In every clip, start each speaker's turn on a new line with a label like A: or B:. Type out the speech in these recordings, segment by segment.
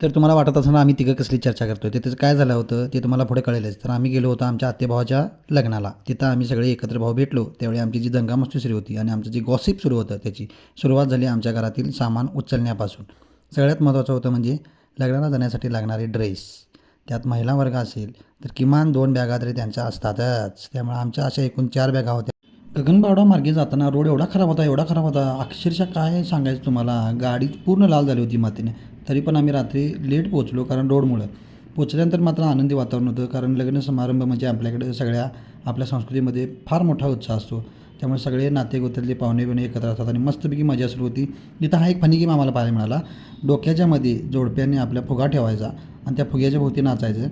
A: तर तुम्हाला वाटत असताना आम्ही तिघं कसली चर्चा करतोय. तर त्याचं काय झालं होतं ते तुम्हाला पुढे कळेलच. तर आम्ही गेलो होतो आमच्या आत्तेभावाच्या लग्नाला. तिथं आम्ही सगळे एकत्र भाऊ भेटलो. त्यावेळी आमची जी दंगामस्ती सुरू होती आणि आमचं जी गॉसिप सुरू होतं त्याची सुरुवात झाली आमच्या घरातील सामान उचलण्यापासून. सगळ्यात महत्त्वाचं होतं म्हणजे लग्नाला जाण्यासाठी लागणारे ड्रेस. त्यात महिला वर्ग असेल तर किमान दोन बॅगा तरी त्यांच्या असतातच. त्यामुळे आमच्या अशा एकूण चार बॅगा होत्या. गगनबावडा मार्गे जाताना रोड एवढा खराब होता एवढा खराब होता. अक्षरशः काय सांगायचं तुम्हाला? गाडी पूर्ण लाल झाली होती मातीने. तरी पण आम्ही रात्री लेट पोहोचलो कारण रोडमुळं. पोचल्यानंतर मात्र आनंदी वातावरण होतं कारण लग्न समारंभ म्हणजे आपल्याकडे सगळ्या आपल्या संस्कृतीमध्ये फार मोठा उत्साह असतो. त्यामुळे सगळे नातेगोत्यातले पाहुणे बिणे एकत्र असतात आणि मस्तपैकी मजा सुरू होती. इथं हा एक फनी गेम आम्हाला पाहायला मिळाला. डोक्याच्यामध्ये जोडप्याने आपल्या फुगा ठेवायचा आणि त्या फुग्याच्या भोवती नाचायचं.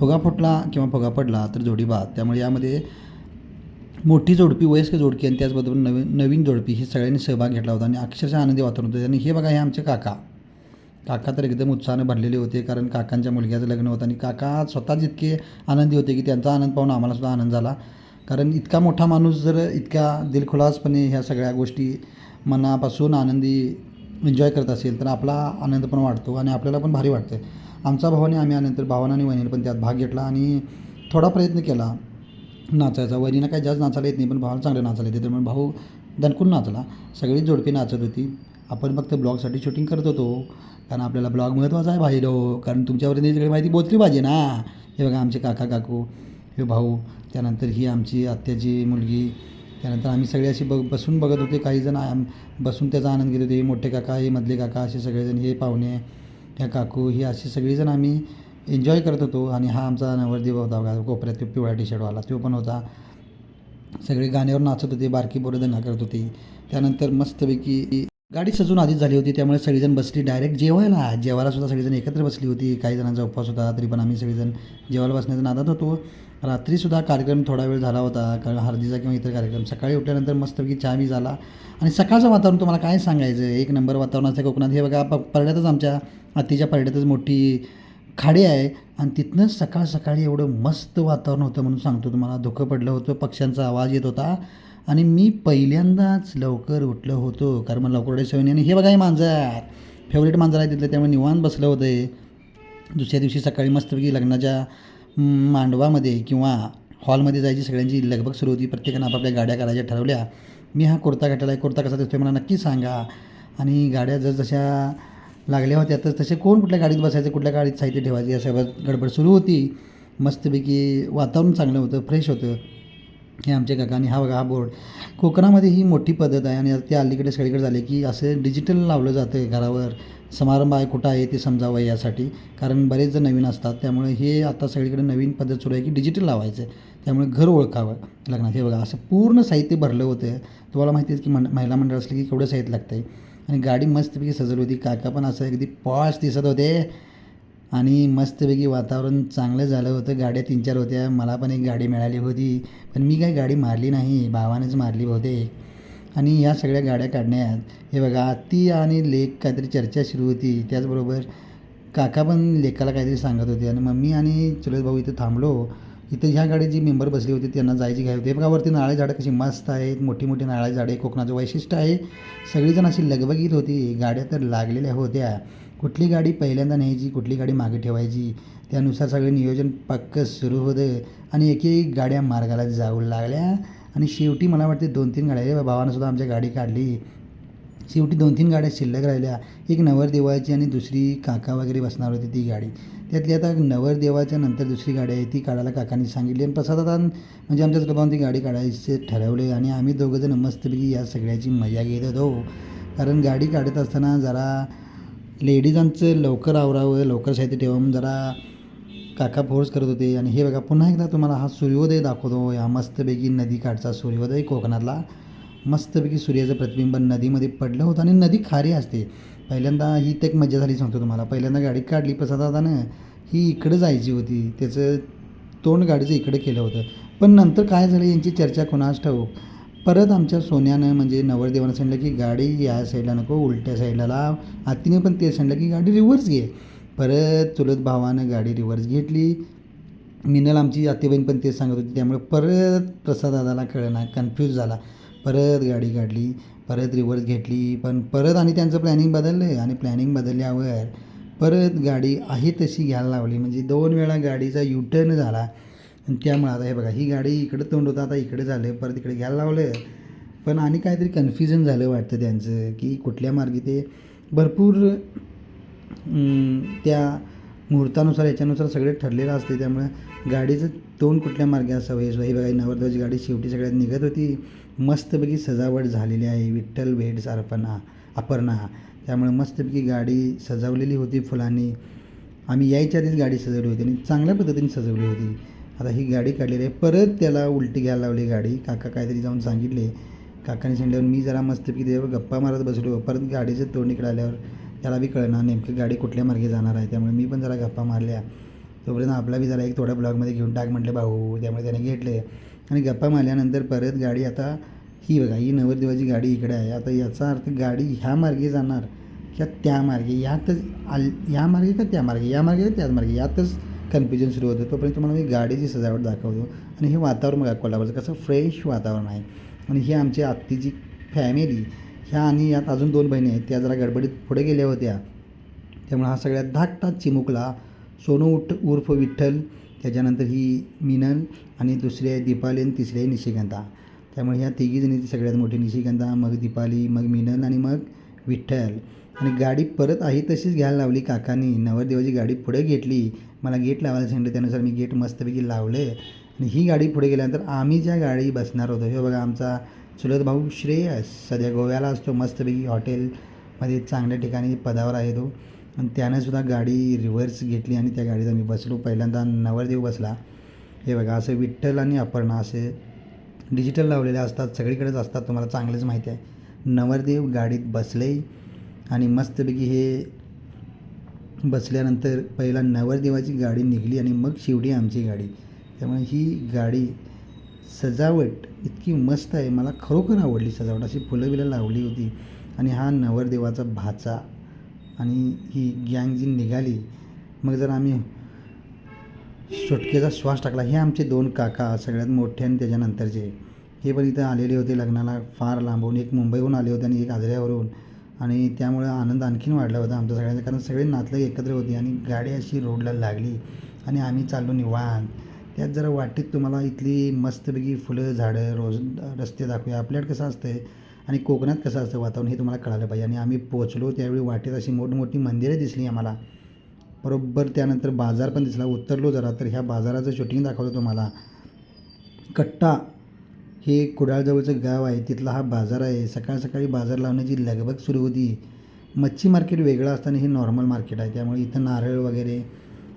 A: फुगा फुटला किंवा फुगा पडला तर जोडी बाद. त्यामुळे यामध्ये मोठी जोडपी वयस्क जोडपी आणि त्याचबरोबर नवीन नवीन जोडपी हे सगळ्यांनी सहभाग घेतला होता आणि अक्षरशः आनंदी वातावरण होतं. आणि हे बघा हे आमचे काका. काका तर एकदम उत्साहाने भरलेले होते कारण काकांच्या मुलग्याचं लग्न होतं आणि काका स्वतःच इतके आनंदी होते की त्यांचा आनंद पाहून आम्हालासुद्धा आनंद झाला. कारण इतका मोठा माणूस जर इतक्या दिलखुलासपणे ह्या सगळ्या गोष्टी मनापासून आनंदी एन्जॉय करत असेल तर आपला आनंद पण वाढतो आणि आपल्याला पण भारी वाटतं आमचा भावाने आम्ही आल्यानंतर भावानं आणि वहिनीने पण त्यात भाग घेतला आणि थोडा प्रयत्न केला नाचायचा. वहिनीनं काही जास्त नाचायला येत नाही पण भावाला चांगलं नाचायला येते. त्यामुळे भाऊ दणकून नाचला. सगळी जोडपी नाचत होती. आपण फक्त ब्लॉगसाठी शूटिंग करत होतो. कारण आपल्याला ब्लॉग महत्त्वाचा आहे भाई लो कारण तुमच्यापर्यंत सगळी माहिती पोचली पाहिजे ना. हे बघा आमचे काका काकू हे भाऊ. त्यानंतर ही आमची आत्याची मुलगी. त्यानंतर आम्ही सगळे असे बघ बसून बघत होते. काही जण आम- बसून त्याचा आनंद घेत होते. हे मोठे काका हे मधले काका असे सगळेजण. हे पाहुणे ह्या काकू ही असे सगळेजण आम्ही एन्जॉय करत होतो. आणि हा आमचा नवरदेव होता बघा. कोपऱ्यात तो पिवळा टी शर्टवाला तो पण होता. सगळे गाण्यावर नाचत होते. बारकी पोरं दंगा करत होती. त्यानंतर मस्तपैकी गाडी सजून आधीच झाली होती त्यामुळे सगळीजण बसली डायरेक्ट जेवायला. जेवायला सुद्धा सगळीजण एकत्र बसली होती. काही जणांचा उपवास होता तरी पण आम्ही सगळेजण जेवायला बसण्याचा नादात होतो. रात्रीसुद्धा कार्यक्रम थोडा वेळ झाला होता कारण हळदीचा किंवा इतर कार्यक्रम. सकाळी उठल्यानंतर मस्तपैकी चहा बी झाला. आणि सकाळचं वातावरण तुम्हाला काय सांगायचं? एक नंबर वातावरण असतं कोकणात. हे बघा प परड्यातच आमच्या हत्तीच्या परड्यातच मोठी खाडी आहे. आणि तिथनं सकाळ सकाळी एवढं मस्त वातावरण होतं म्हणून सांगतो तुम्हाला. धुकं पडलं होतं पक्ष्यांचा आवाज येत होता. आणि मी पहिल्यांदाच लवकर उठलो होतो कारण मला लवकर सवय नाही. आणि हे बघा हे मांजर. फेवरेट मांजर आहे तिथलं त्यामुळे निवांत बसलं होतं. आहे दुसऱ्या दिवशी सकाळी मस्तपैकी लग्नाच्या मांडवामध्ये किंवा हॉलमध्ये जायची सगळ्यांची लगबग सुरू होती. प्रत्येकानं आपापल्या गाड्या करायच्या ठरवल्या. मी हा कुर्ता घातला आहे. कुर्ता कसा दिसतो मला नक्की सांगा. आणि गाड्या जसजशा लागल्या होत्या तर तसे कोण कुठल्या गाडीत बसायचं कुठल्या गाडीत साहित्य ठेवायचं या सगळं गडबड सुरू होती. मस्तपैकी वातावरण चांगलं होतं फ्रेश होतं. हे आमच्या काकांनी हा बघा हा बोर्ड कोकणामध्ये ही मोठी पद्धत आहे आणि ते अलीकडे सगळीकडे झाले की असं डिजिटल लावलं जातं आहे घरावर. समारंभ आहे कुठं आहे ते समजावं यासाठी. कारण बरेच जण नवीन असतात त्यामुळे हे आता सगळीकडे नवीन पद्धत सुरू आहे की डिजिटल लावायचं त्यामुळे घर ओळखावं लग्नात हे बघा असं पूर्ण साहित्य भरलं होतं. तुम्हाला माहिती आहे की मं महिला मंडळ असलं की केवढं साहित्य लागतं आहे आणि गाडी मस्तपैकी सजवली होती. काका पण असं अगदी पॉश दिसत होते. आणि मस्तपैकी वातावरण चांगलं झालं होतं. गाड्या तीन चार होत्या. मला पण एक गाडी मिळाली होती. पण मी काही गाडी मारली नाही. भावानेच मारली होते आणि या सगळ्या गाड्या काढण्यात हे बघा आत्ती आणि लेक काहीतरी चर्चा सुरू होती. त्याचबरोबर काका पण लेकाला काहीतरी सांगत होते. आणि मम्मी आणि चुलत भाऊ इथं थांबलो. इथं ह्या गाडीची मेंबर बसली होती त्यांना जायची घाई होती. बघा वरती नारळी झाडं कशी मस्त आहेत. मोठी मोठी नाळे झाडे कोकणाचं वैशिष्ट्य आहे. सगळीजण अशी लगबगीत होती. गाड्या तर लागलेल्या होत्या. कुठली गाडी पहिल्यांदा न्यायची कुठली गाडी मागे ठेवायची त्यानुसार सगळे नियोजन पक्क सुरू होतं. आणि एक एक गाड्या मार्गाला जाऊ लागल्या. आणि शेवटी मला वाटते दोन तीन गाड्या हे भावानं सुद्धा आमच्या गाडी काढली. शेवटी दोन तीन गाड्या शिल्लक राहिल्या. एक नवरदेवाची आणि दुसरी काका वगैरे बसणार होती ती गाडी. त्यातली आता नवरदेवाच्या नंतर दुसरी गाडी आहे ती काढायला काकांनी सांगितली. आणि प्रसादात म्हणजे आमच्या स्वतःहून ती गाडी काढायचे ठरवले. आणि आम्ही दोघंजण मस्तपैकी या सगळ्याची मजा घेत होतो. कारण गाडी काढत असताना जरा लेडीजांचं लवकर आवरावं लवकर साहित्य ठेवा म्हणून जरा काका फोर्स करत होते. आणि हे बघा पुन्हा एकदा तुम्हाला हा सूर्योदय दाखवतो. या मस्तपैकी नदीकाठचा सूर्योदय कोकणातला मस्तपैकी सूर्याचं प्रतिबिंब नदीमध्ये पडलं होतं आणि नदी खारी असते. पहिल्यांदा ही तर एक मजा झाली सांगतो तुम्हाला. पहिल्यांदा गाडी काढली प्रसादानं ही इकडं जायची होती. त्याचं तोंड गाडीचं इकडे केलं होतं. पण नंतर काय झालं यांची चर्चा कुणास ठाऊक? परत आमच्या सोन्यानं म्हणजे नवरदेवानं सांगितलं की गाडी या साईडला नको उलट्या साईडला लाव. आत्तीने पण ते सांगितलं की गाडी रिव्हर्स घे. परत चुलत भावानं गाडी रिव्हर्स घेतली. मिनल आमची आत्तेबहीण पण तेच सांगत होती त्यामुळे परत प्रसाद दादाला कन्फ्यूज झाला. परत गाडी काढली परत रिव्हर्स घेतली पण परत आणि त्यांचं प्लॅनिंग बदललं आणि प्लॅनिंग बदलल्यावर परत गाडी आहे तशी घ्यायला लावली. म्हणजे दोन वेळा गाडीचा युटर्न झाला. आणि त्यामुळे आता हे बघा ही गाडी इकडं तोंड होतं आता इकडे झालं परत इकडे घ्यायला लावलं पण आणि काहीतरी कन्फ्युजन झालं वाटतं त्यांचं की कुठल्या मार्गी ते भरपूर त्या मुहूर्तानुसार याच्यानुसार सगळे ठरलेलं असते त्यामुळे गाडीचं तोंड कुठल्या मार्गे असावं? हे ही बघा नवरदेवाची गाडी शेवटी सगळ्यात निघत होती. मस्तपैकी सजावट झालेली आहे. विठ्ठल भेट अर्पणा अपर्णा. त्यामुळे मस्तपैकी गाडी सजवलेली होती फुलांनी. आम्ही यायच्या आधीच गाडी सजवली होती आणि चांगल्या पद्धतीने सजवली होती. आता ही गाडी काढलेली आहे. परत त्याला उलटी घ्यायला लावली गाडी. काका काहीतरी जाऊन सांगितले. काकाने सांगितल्यावर मी जरा मस्तपैकी त्याच्यावर गप्पा मारत बसलो. परत गाडीचं तोंड इकडे आल्यावर त्याला बी कळणार नेमकं गाडी कुठल्या मार्गे जाणार आहे. त्यामुळे मी पण जरा गप्पा मारल्या. तोपर्यंत आपला बी जरा एक थोड्या ब्लॉगमध्ये घेऊन टाक म्हटलं भाऊ त्यामुळे त्याने घेतले. आणि गप्पा मारल्यानंतर परत गाडी आता ही बघा ही नवरदेवाची गाडी इकडे आहे. आता याचा अर्थ गाडी ह्या मार्गे जाणार किंवा त्या मार्गे यातच आल या मार्गे का त्या मार्गे या मार्गे का त्याच मार्गे? यातच कन्फ्युजन सुरू होतं. तोपर्यंत तुम्हाला मी गाडीची सजावट दाखवतो आणि हे वातावरण बघा कोल्हापूरचं कसं फ्रेश वातावरण आहे. आणि ही आमची आत्तीची फॅमिली ह्या आणि यात अजून दोन बहिणी आहेत त्या जरा गडबडीत पुढे गेल्या होत्या. त्यामुळे हा सगळ्यात धाकटा चिमुकला सोनू उठ उर्फ विठ्ठल त्याच्यानंतर ही मिनल आणि दुसरी आहे दीपाली आणि तिसरी आहे निशिकांता त्यामुळे ह्या तिघीजणीची सगळ्यात मोठी निशिकांता मग दीपाली मग मिनल आणि मग विठ्ठल. आणि गाडी परत आहे तशीच घ्यायला लावली काकांनी. नवरदेवाची गाडी पुढे घेतली. मला गेट लावायला सांगितलं त्यानुसार मी गेट मस्तपैकी लावले. आणि ही गाडी पुढे गेल्यानंतर आम्ही ज्या गाडी बसणार होतो हे बघा आमचा चुलत भाऊ श्रेयस सध्या गोव्याला असतो. मस्तपैकी हॉटेलमध्ये चांगल्या ठिकाणी पदावर आहे तो. आणि त्यानं सुद्धा गाडी रिव्हर्स घेतली आणि त्या गाडीत आम्ही बसलो. पहिल्यांदा नवरदेव बसला. हे बघा असं विठ्ठल आणि अपर्णा असे डिजिटल लावलेले असतात. सगळीकडेच असतात. तुम्हाला चांगलंच माहिती आहे. नवरदेव गाडीत बसले आणि मस्तपैकी हे बसल्यानंतर पहिला नवरदेवाची गाडी निघाली आणि मग शेवटी आमची गाडी. त्यामुळे ही गाडी सजावट इतकी मस्त आहे. मला खरोखर आवडली सजावट. अशी फुलं बिलं लावली होती आणि हा नवरदेवाचा भाचा आणि ही गँग जी निघाली मग जर आम्ही सुटकेचा श्वास टाकला. हे आमचे दोन काका सगळ्यात मोठे आणि त्याच्यानंतरचे. हे पण इथं आलेले होते लग्नाला फार लांबून. एक मुंबईहून आले होते आणि एक आजऱ्यावरून. आणि त्यामुळे आनंद आणखीन वाढला होता आमच्या सगळ्यांचा. कारण सगळे नातलं एकत्र होते आणि गाडी अशी रोडला लागली आणि आम्ही चाललो निवांत. त्यात जरा वाटेत तुम्हाला इथली मस्तपैकी फुलं झाडं रोज रस्ते दाखवूया. आपल्याकडे कसं असतं आणि कोकणात कसं असतं वातावरण हे तुम्हाला कळालं पाहिजे. आणि आम्ही पोचलो त्यावेळी वाटेत अशी मोठमोठी मंदिरं दिसली आम्हाला. बरोबर त्यानंतर बाजार पण दिसला. उतरलो जरा तर ह्या बाजाराचं शूटिंग दाखवलं तुम्हाला. कट्टा. हे कुडाळजवळचं गाव आहे. तिथला हा बाजार आहे. सकाळ सकाळी बाजार लावण्याची लगबग सुरू होती. मच्छी मार्केट वेगळं असताना हे नॉर्मल मार्केट आहे. त्यामुळे इथं नारळ वगैरे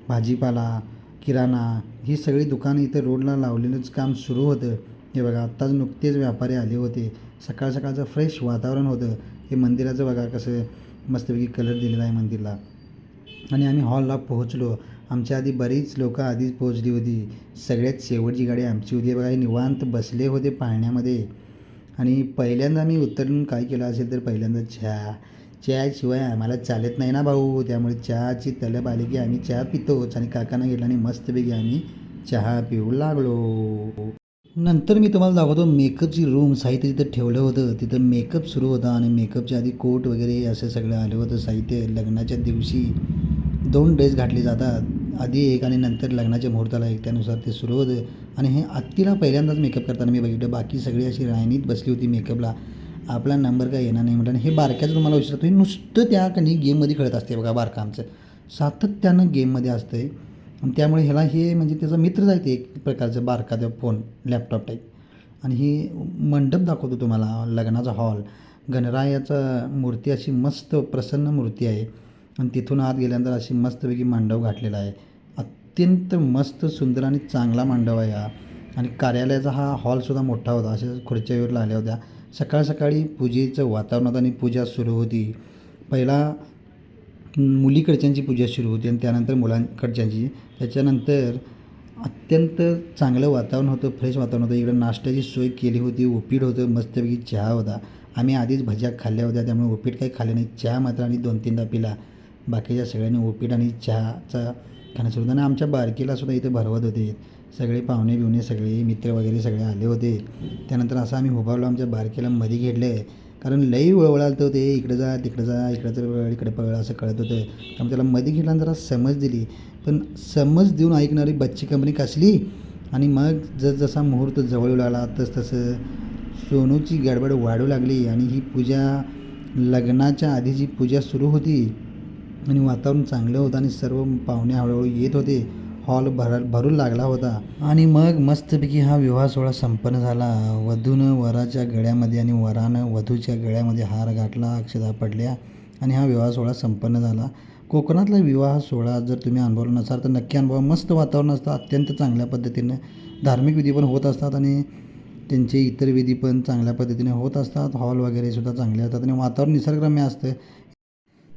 A: भाजीपाला किराणा ही सगळी दुकानं इथं रोडला लावलेलंच काम सुरू होतं. हे बघा आत्ताच नुकतेच व्यापारी आले होते. सकाळ सकाळचं फ्रेश वातावरण होतं. हे मंदिराचं बघा कसं मस्तपैकी कलर दिलेला आहे मंदिरला. आणि आम्ही हॉलला पोहोचलो. आमच्या आधी बरीच लोकं आधीच पोहोचली होती. सगळ्यात शेवटची गाडी आमची होती. बघा हे निवांत बसले होते पाळण्यामध्ये. आणि पहिल्यांदा मी उतरून काय केलं असेल तर पहिल्यांदा चहा. चहाशिवाय आम्हाला चालत नाही ना भाऊ. त्यामुळे चहाची तलब आली की आम्ही चहा पितोच आणि काकांना गेला आणि मस्तपैकी आम्ही चहा पिऊ लागलो. नंतर मी तुम्हाला दाखवतो मेकअपची रूम साहित्य तिथं ठेवलं होतं. तिथं मेकअप सुरू होता आणि मेकअपच्या आधी कोट वगैरे असं सगळं आलं होतं साहित्य. लग्नाच्या दिवशी दोन ड्रेस घातले जातात. आधी एक आणि नंतर लग्नाच्या मुहूर्ताला एक त्यानुसार ते सुरू होतं. आणि हे आत्तीला पहिल्यांदाच मेकअप करताना मी बघितलं. बाकी सगळी अशी रायनीत बसली होती मेकअपला आपला नंबर काय येणार नाही म्हटलं. आणि हे बारक्याचं तुम्हाला विचारतो हे नुसतं त्या कणी गेममध्ये खेळत असते बघा बारका आमचं. सातत्यानं गेममध्ये असतं आहे आणि त्यामुळे ह्याला हे म्हणजे त्याचा मित्रच आहे ते एक प्रकारचं बारका त्या फोन लॅपटॉप टाईप आणि हे मंडप दाखवतो तुम्हाला लग्नाचा हॉल गणरायाचा मूर्ती अशी मस्त प्रसन्न मूर्ती आहे. आणि तिथून आत गेल्यानंतर अशी मस्तपैकी मांडव घातलेला आहे. अत्यंत मस्त सुंदर आणि चांगला मांडव आहे हा. आणि कार्यालयाचा हा हॉलसुद्धा मोठा होता. अशा खुर्च्यावर लावल्या होत्या. सकाळ सकाळी पूजेचं वातावरण होतं आणि पूजा सुरू होती. पहिला मुलीकडच्यांची पूजा सुरू होती आणि त्यानंतर मुलांकडच्यांची. त्याच्यानंतर अत्यंत चांगलं वातावरण होतं फ्रेश वातावरण होतं. इकडं नाश्त्याची सोय केली होती उपीट होतं मस्तपैकी चहा होता. आम्ही आधीच भज्या खाल्ल्या होत्या त्यामुळे उपीट काही खाल्लं नाही. चहा मात्र आणि दोन तीनदा पिला. बाकीच्या सगळ्यांनी उपीट आणि चहाचा खाणं सुरू होतं आणि आमच्या बारकीला सुद्धा इथे भरवत होते. सगळे पाहुणे बिवणे सगळे मित्र वगैरे सगळे आले होते. त्यानंतर असं आम्ही उभारलो आमच्या बारकीला मध्ये घेतले. कारण लई वळवळालं तर ते इकडे जा तिकडे जा इकडे पळ इकडे पळ असं कळत होतं. त्यामुळे त्याला मध्ये घेतला जरा समज दिली. पण समज देऊन ऐकणारी बच्ची कंपनी कसली? आणि मग जसजसा मुहूर्त जवळ येऊ लागला तस तसं सोनूची गडबड वाढू लागली. आणि ही पूजा लग्नाच्या आधी जी पूजा सुरू होती. आणि वातावरण चांगलं होतं आणि सर्व पाहुणे हळूहळू येत होते. हॉल भर भरू लागला होता. आणि मग मस्तपैकी हा विवाह सोहळा संपन्न झाला. वधूनं वराच्या गळ्यामध्ये आणि वरानं वधूच्या गळ्यामध्ये हार घातला अक्षदा पडल्या आणि हा विवाह सोहळा संपन्न झाला. कोकणातला विवाह सोहळा जर तुम्ही अनुभवला नसाल तर नक्की अनुभवा. मस्त वातावरण असतं अत्यंत चांगल्या पद्धतीनं. धार्मिक विधी पण होत असतात आणि त्यांचे इतर विधी पण चांगल्या पद्धतीने होत असतात. हॉल वगैरे सुद्धा चांगले असतात आणि वातावरण निसर्गरम्य असतं.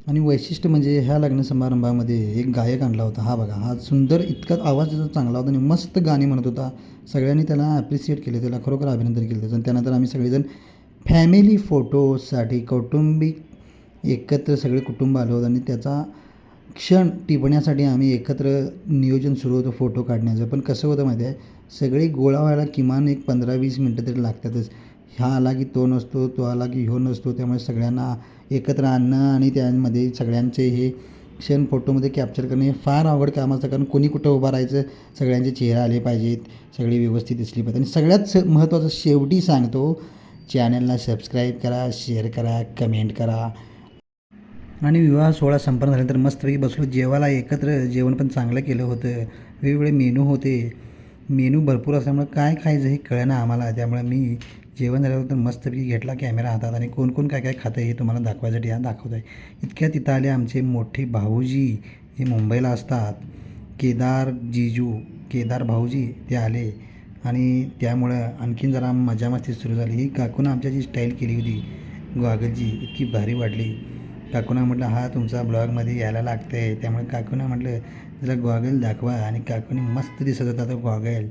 A: आणि वैशिष्ट्य म्हणजे ह्या लग्न समारंभामध्ये एक गायक आणला होता. हा बघा हा सुंदर इतकाच आवाज त्याचा चांगला होता आणि मस्त गाणी म्हणत होता. सगळ्यांनी त्याला ॲप्रिशिएट केले त्याला खरोखर अभिनंदन केलं. त्याचं आणि त्यानंतर आम्ही सगळेजण फॅमिली फोटोसाठी कौटुंबिक एकत्र सगळे कुटुंब आलो होतं आणि त्याचा क्षण टिपण्यासाठी आम्ही एकत्र नियोजन सुरू होतं फोटो काढण्याचं. पण कसं होतं माहिती आहे? सगळे गोळा व्हायला किमान एक पंधरा वीस मिनटं तरी लागतातच. हा आला की तो नसतो तो आला की ह्यो नसतो. त्यामुळे सगळ्यांना एकत्र आणणं आणि त्यामध्ये सगळ्यांचे हे क्षण फोटोमध्ये कॅप्चर करणे हे फार अवघड काम असतं. कारण कोणी कुठं उभं राहायचं सगळ्यांचे चेहरा आले पाहिजेत सगळी व्यवस्थित दिसली पाहिजे आणि सगळ्यात स महत्त्वाचं शेवटी सांगतो चॅनलला सबस्क्राईब करा शेअर करा कमेंट करा. आणि विवाह सोहळा संपन्न झाल्यानंतर मस्तपैकी बसलो. जेवायला एकत्र जेवण पण चांगलं केलं होतं. वेगवेगळे मेनू होते. मेनू भरपूर असल्यामुळे काय खायचं हे कळेना आम्हाला. त्यामुळे मी जेवण झाल्यानंतर मस्तपैकी घेतला कॅमेरा हातात आणि कोण कोण काय काय खातं हे तुम्हाला दाखवायसाठी हा दाखवत आहे इतक्या तिथं आले आमचे मोठे भाऊजी. हे मुंबईला असतात. केदार जिजू केदार भाऊजी ते आले. आणि त्यामुळं आणखीन जरा मजा मस्ती सुरू झाली. ही काकूनं आमच्या जी स्टाईल केली होती. गॉगलची इतकी भारी वाटली. काकूनं म्हटलं हा तुमचा ब्लॉगमध्ये यायला लागतं आहे त्यामुळे काकूनं म्हटलं जरा गॉगल दाखवा आणि काकूने मस्त दिसत होता तो गॉगल.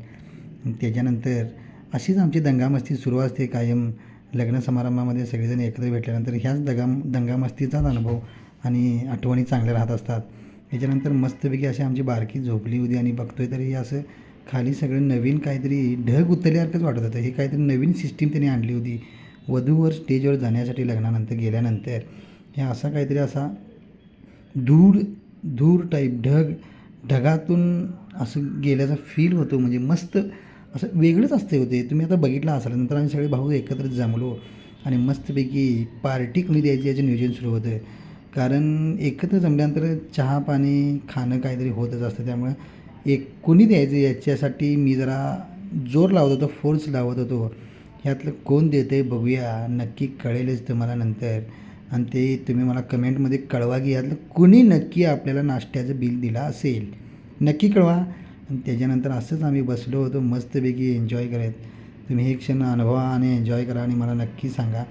A: त्याच्यानंतर अशीच आमची दंगामस्ती सुरू असते कायम. लग्न समारंभामध्ये सगळेजण एकत्र भेटल्यानंतर ह्याच दगा दंगामस्तीचाच अनुभव आणि आठवणी चांगल्या राहत असतात. त्याच्यानंतर मस्तपैकी अशी आमची बारकी झोपली होती आणि बघतोय तरी असं खाली सगळं नवीन काहीतरी ढग उतरल्यासारखंच वाटत होतं. हे काहीतरी नवीन सिस्टीम त्यांनी आणली होती. वधूवर स्टेजवर जाण्यासाठी लग्नानंतर गेल्यानंतर. हे असा काहीतरी असा धूर धूर टाईप ढग ढगातून असं गेल्याचा फील होतो म्हणजे मस्त असं वेगळंच असते होते तुम्ही आता बघितलं असाल नंतर आम्ही सगळे भाऊ एकत्र जमलो आणि मस्तपैकी पार्टी कोणी द्यायची याचं नियोजन सुरू होतं कारण एकत्र जमल्यानंतर चहा पाणी खाणं काहीतरी होतच असतं. त्यामुळं एक कोणी द्यायचं याच्यासाठी मी जरा जोर लावत होतो फोर्स लावत होतो. ह्यातलं कोण देतं आहे बघूया. नक्की कळेलच तुम्हाला नंतर. आणि ते तुम्ही मला कमेंटमध्ये कळवा की यातलं कुणी नक्की आपल्याला नाश्त्याचं बिल दिला असेल. नक्की कळवा. आणि त्याच्यानंतर असंच आम्ही बसलो होतो मस्तपैकी एन्जॉय करत. तुम्ही हे क्षण अनुभवा आणि एन्जॉय करा आणि मला नक्की सांगा.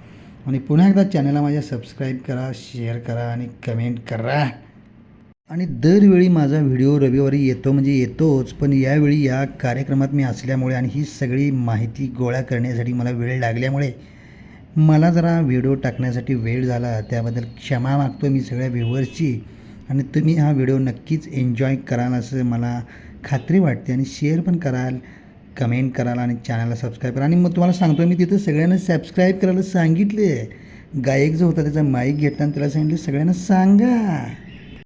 A: आणि पुन्हा एकदा चॅनलला माझ्या सबस्क्राईब करा शेअर करा आणि कमेंट करा. आणि दरवेळी माझा व्हिडिओ रविवारी येतो म्हणजे येतोच पण यावेळी या कार्यक्रमात मी असल्यामुळे आणि ही सगळी माहिती गोळा करण्यासाठी मला वेळ लागल्यामुळे मला जरा व्हिडिओ टाकण्यासाठी वेळ झाला त्याबद्दल क्षमा मागतो मी सगळ्या व्ह्युअर्सची आणि तुम्ही हा व्हिडिओ नक्कीच एन्जॉय कराल असं मला खात्री वाटते आणि शेअर पण कराल कमेंट कराल आणि चॅनलला सबस्क्राईब करा. आणि मग तुम्हाला सांगतो मी तिथं सगळ्यांना सबस्क्राईब करायला सांगितले गायक जो होता त्याचा माईक घेताना त्याला सांगितलं सगळ्यांना सांगा.